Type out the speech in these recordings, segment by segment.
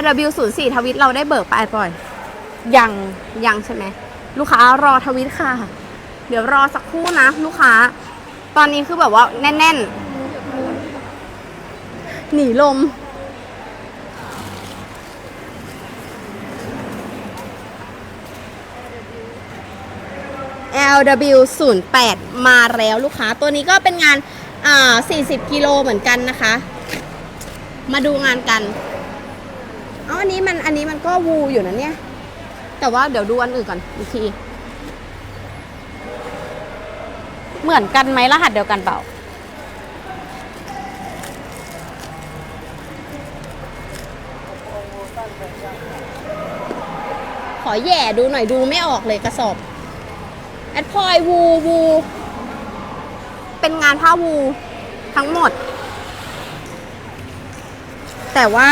LW 0 4 ทวิตเราได้เบิกไปปล่อย ยังยังใช่ไหม ลูกค้ารอทวิตค่ะ เดี๋ยวรอสักครู่นะ ลูกค้า ตอนนี้คือแบบว่าแน่น ๆ หนีลม LW 0 8มาแล้วลูกค้าตัวนี้ก็เป็นงาน อ่า40กิโลเหมือนกันนะคะ มาดูงานกันอ๋ออันนี้มันอันนี้มันก็วูอยู่นะเนี่ย แต่ว่าเดี๋ยวดูอันอื่นก่อนอีกที เหมือนกันไหมรหัสเดียวกันเปล่า ขอแย่ดูหน่อยดูไม่ออกเลยกระสอบ แอดพลอยวูวู เป็นงานผ้าวูทั้งหมด แต่ว่า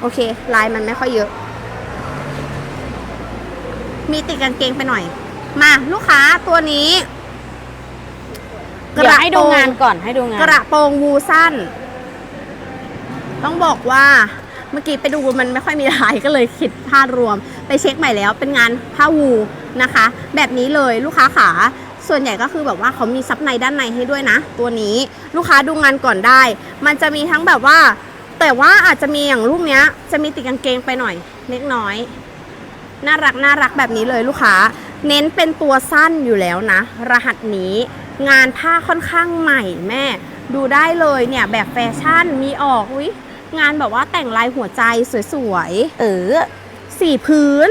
โอเค ลายมันไม่ค่อยเยอะ มีติดกางเกงไปหน่อย มาลูกค้าตัวนี้เดี๋ยวให้ดูงานก่อนให้ดูงาน กระโปรงวูสั้น ต้องบอกว่าเมื่อกี้ไปดูมันไม่ค่อยมีลายก็เลยคิดภาพรวม ไปเช็คใหม่แล้วเป็นงานผ้าวูนะคะ แบบนี้เลยลูกค้าขา ส่วนใหญ่ก็คือแบบว่าเขามีซับในด้านในให้ด้วยนะ ตัวนี้ลูกค้าดูงานก่อนได้ มันจะมีทั้งแบบว่า แต่ว่าอาจจะมีอย่างรูปเนี้ย จะมีติดกางเกงไปหน่อยเล็กน้อย น่ารักน่ารักแบบนี้เลยลูกค้า เน้นเป็นตัวสั้นอยู่แล้วนะ รหัสนี้งานผ้าค่อนข้างใหม่แม่ ดูได้เลยเนี่ยแบบแฟชั่นมีออกอุ้ยงานแบบว่าแต่งลายหัวใจสวยๆเออสีพื้น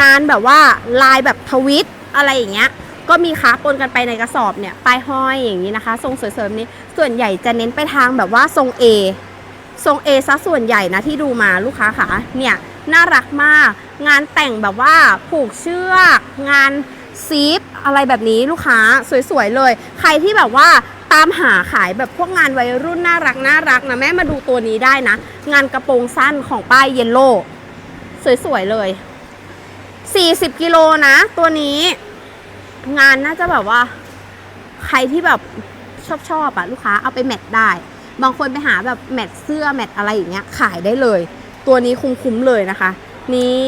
งานแบบว่าลายแบบทวิตอะไรอย่างเงี้ย ก็มีค้าปนกันไปในกระสอบเนี่ยปลายห้อยอย่างนี้นะคะ ทรงสวยๆแบบนี้ส่วนใหญ่จะเน้นไปทางแบบว่าทรง A ทรง A ซะส่วนใหญ่นะที่ดูมาลูกค้าค่ะเนี่ยน่ารักมาก งานแต่งแบบว่าผูกเชือกงานซีฟอะไรแบบนี้ลูกค้าสวยๆเลย ใครที่แบบว่าตามหาขายแบบพวกงานวัยรุ่นน่ารักน่ารักนะแม่มาดูตัวนี้ได้นะ งานกระโปรงสั้นของป้ายเยลโล่สวยๆเลย 40 กิโลนะตัวนี้ งานน่าจะแบบว่า ใครที่แบบชอบชอบอะลูกค้าเอาไปแมทได้ บางคนไปหาแบบแมทเสื้อแมทอะไรอย่างเงี้ยขายได้เลย ตัวนี้คุ้มๆเลยนะคะ นี่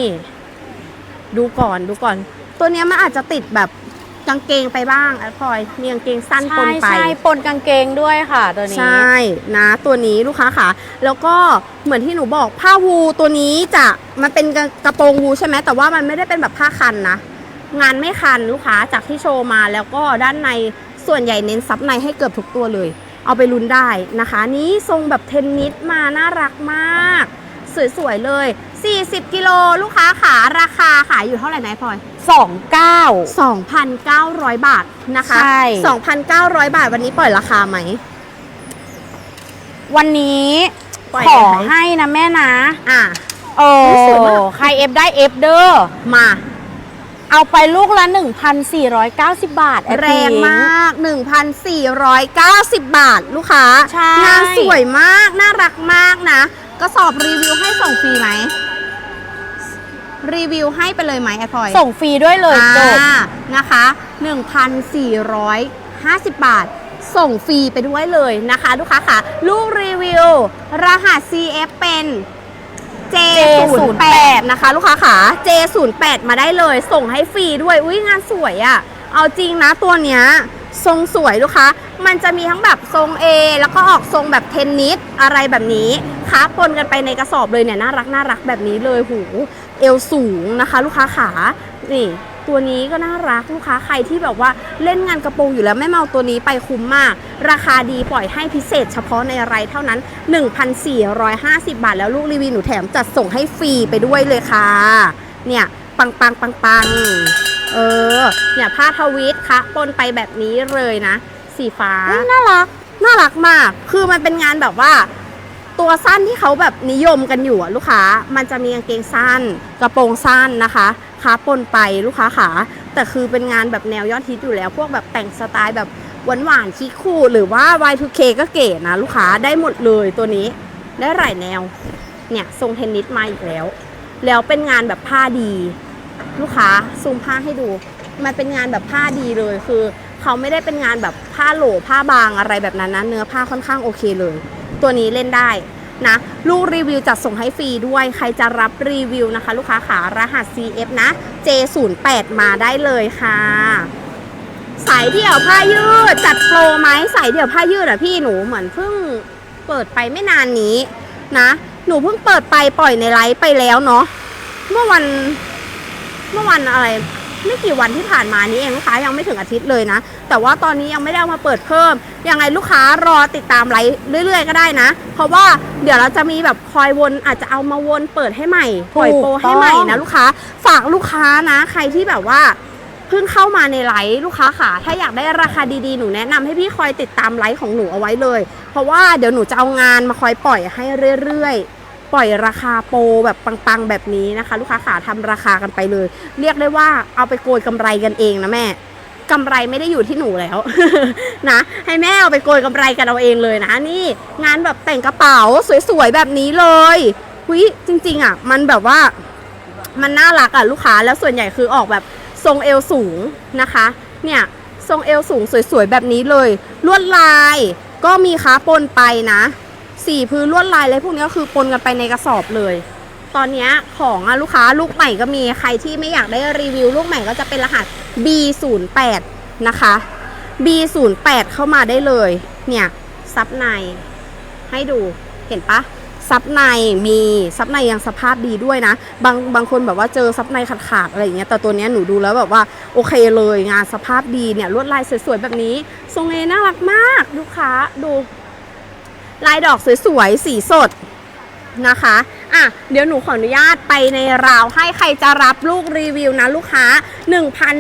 ดูก่อนดูก่อน ตัวเนี้ยมันอาจจะติดแบบกางเกงไปบ้างแอดพลอยมีกางเกงสั้นปใช่นไปใช่ปนกางเกงด้วยค่ะ ตัวนี้ใช่นะ ตัวนี้ลูกค้าค่ะ แล้วก็เหมือนที่หนูบอกผ้าวูตัวนี้จะมันเป็นกระกระโปรงวูใช่ไหมแต่ว่ามันไม่ได้เป็นแบบผ้าคันนะ งานไม่คันลูกค้าจากที่โชว์มาแล้วก็ด้านในส่วนใหญ่เน้นซับในให้เกือบทุกตัวเลย เอาไปลุ้นได้นะคะ นี้ทรงแบบเทนนิสมาน่ารักมาก สวย ๆ เลย 40 กิโลลูกค้าขาราคาขายอยู่เท่าไหร่นะพลอยสองเก้า2,900 บาทนะคะ ใช่ 2,900 บาทวันนี้ปล่อยราคาไหม วันนี้ปล่อยขอไหม ให้นะแม่นะ อะ โอ้ สวยมาก ใครเอฟได้เอฟเด้อ มา เอาไปลูกละ 1,490 บาทแอดแรงพิงมาก1,490 บาทลูกค้าใช่ งานสวยมาก น่ารักมากนะ กระสอบรีวิวให้ส่งฟรีไหม รีวิวให้ไปเลยไหมแอร์พลอย ส่งฟรีด้วยเลยจบ อ่านะคะ 1,450 บาท ส่งฟรีไปด้วยเลยนะคะ ลูกค้าค่ะ ลูกรีวิว รหัส CF เป็น J08 นะคะ ลูกค้าขา J08 มาได้เลย ส่งให้ฟรีด้วย อุ้ยงานสวยอะ่ะ เอาจริงนะตัวเนี้ยทรงสวยลูกค้า มันจะมีทั้งแบบทรง A แล้วก็ออกทรงแบบเทนนิสอะไรแบบนี้ค้าปนกันไปในกระสอบเลยเนี่ยน่ารักน่ารักแบบนี้เลยหูเอวสูงนะคะ ลูกค้าขา นี่ ตัวนี้ก็น่ารักลูกค้าใครที่แบบว่าเล่นงานกระโปรงอยู่แล้วไม่เมาตัวนี้ไปคุ้มมาก ราคาดีปล่อยให้พิเศษเฉพาะในไรเท่านั้น 1,450 บาท แล้วลูกรีวิวหนูแถมจัดส่งให้ฟรีไปด้วยเลยค่ะ เนี่ยปังปังปังปังเออเนี่ยผ้าทวิตคะปนไปแบบนี้เลยนะ สีฟ้าน่ารักน่ารักมาก คือมันเป็นงานแบบว่า ตัวสั้นที่เขาแบบนิยมกันอยู่อะลูกค้า มันจะมีกางเกงสั้น กระโปรงสั้นนะคะ ขาปนไปลูกค้าขาแต่คือเป็นงานแบบแนวยอดฮิตอยู่แล้ว พวกแบบแต่งสไตล์แบบหวานหวานคิคูลหรือว่า Y2K ก็เก๋นะ ลูกค้าได้หมดเลยตัวนี้ ได้หลายแนว เนี่ยทรงเทนนิสมาอีกแล้ว แล้วเป็นงานแบบผ้าดี ลูกค้าซูมผ้าให้ดู มันเป็นงานแบบผ้าดีเลยคือเขาไม่ได้เป็นงานแบบผ้าโหลผ้าบางอะไรแบบนั้นนะเนื้อผ้าค่อนข้างโอเคเลย ตัวนี้เล่นได้ นะลูกรีวิวจัดส่งให้ฟรีด้วย ใครจะรับรีวิวนะคะ ลูกค้าขารหัส CF นะ J08 มาได้เลยค่ะสายเดี่ยวผ้ายืด จัดโปรไหมสายเดี่ยวผ้ายืดอะพี่หนูเหมือนเพิ่งเปิดไปไม่นานนี้นะ หนูเพิ่งเปิดไปปล่อยในไลฟ์ไปแล้วเนาะเมื่อวันเมื่อวันอะไร ไม่กี่วันที่ผ่านมานี้เองลูกค้ายังไม่ถึงอาทิตย์เลยนะ แต่ว่าตอนนี้ยังไม่ได้เอามาเปิดเพิ่ม ยังไงลูกค้ารอติดตามไลฟ์เรื่อย ๆ ก็ได้นะ เพราะว่าเดี๋ยวเราจะมีแบบคอยวนอาจจะเอามาวนเปิดให้ใหม่ปล่อยโปรให้ใหม่นะลูกค้าฝากลูกค้านะ ใครที่แบบว่าเพิ่งเข้ามาในไลฟ์ลูกค้าค่ะ ถ้าอยากได้ราคาดีๆ หนูแนะนำให้พี่คอยติดตามไลฟ์ของหนูเอาไว้เลย เพราะว่าเดี๋ยวหนูจะเอางานมาคอยปล่อยให้เรื่อยๆ ปล่อยราคาโปรแบบปังๆแบบนี้นะคะ ลูกค้าขาทำราคากันไปเลย เรียกได้ว่าเอาไปโกยกำไรกันเองนะแม่กำไรไม่ได้อยู่ที่หนูแล้วนะ ให้แม่เอาไปโกยกำไรกันเอาเองเลยนะนี่ งานแบบแต่งกระเป๋าสวยๆแบบนี้เลยหุยจริง ๆ อะ มันแบบว่ามันน่ารักอะลูกค้าแล้วส่วนใหญ่คือออกแบบทรงเอวสูงนะคะ เนี่ยทรงเอวสูงสวยๆแบบนี้เลย ลวดลายก็มีค้าปนไปนะ สีพื้นลวดลายอะไรพวกนี้ก็คือปนกันไปในกระสอบเลย ตอนนี้ของอลูกค้าลูกใหม่ก็มีใครที่ไม่อยากได้รีวิว ลูกใหม่ก็จะเป็นรหัส B08 นะคะ B08 เข้ามาได้เลย เนี่ยซับใน ให้ดูเห็นปะซับในมีซับในยังสภาพดีด้วยนะ บางบางคนแบบว่าเจอซับในขาดขาดๆอะไรอย่างเงี้ยแต่ตัวนี้หนูดูแล้วแบบว่าโอเคเลยงานสภาพดีเนี่ยลวดลายสวยๆแบบนี้ทรงเอน่ารักมาก ลูกค้าดู ลายดอกสวยๆสีสดนะคะ อะ เดี๋ยวหนูขออนุญาตไปในราวให้ใครจะรับลูกรีวิวนะลูกค้า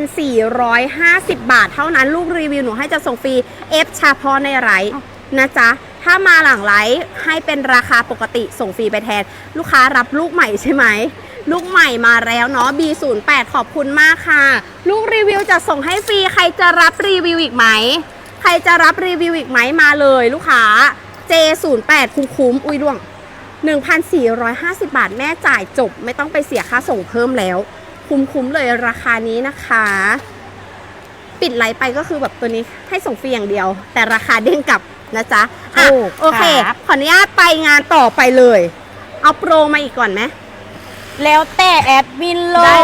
1,450 บาท เท่านั้นลูกรีวิวหนูให้จะส่งฟรีเอฟเฉพาะในไลฟ์นะจ๊ะ ถ้ามาหลังไลฟ์ให้เป็นราคาปกติส่งฟรีไปแทน ลูกค้ารับลูกใหม่ใช่ไหม ลูกใหม่มาแล้วเนาะ B08 ขอบคุณมากค่ะ ลูกรีวิวจะส่งให้ฟรี ใครจะรับรีวิวอีกไหม ใครจะรับรีวิวอีกไหมมาเลยลูกค้า J08 คุ้มคุ้มๆอุ้ยล่วง 1,450 บาทแม่จ่ายจบ ไม่ต้องไปเสียค่าส่งเพิ่มแล้ว คุ้มๆเลยราคานี้นะคะ ปิดไลฟ์ไปก็คือแบบตัวนี้ให้ส่งฟรีอย่างเดียว แต่ราคาเด้งกลับนะจ๊ะอะถูกโอเคครับขออนุญาตไปงานต่อไปเลย เอาโปรมาอีกก่อนไหมแล้วแต่แอดมินเลได้ย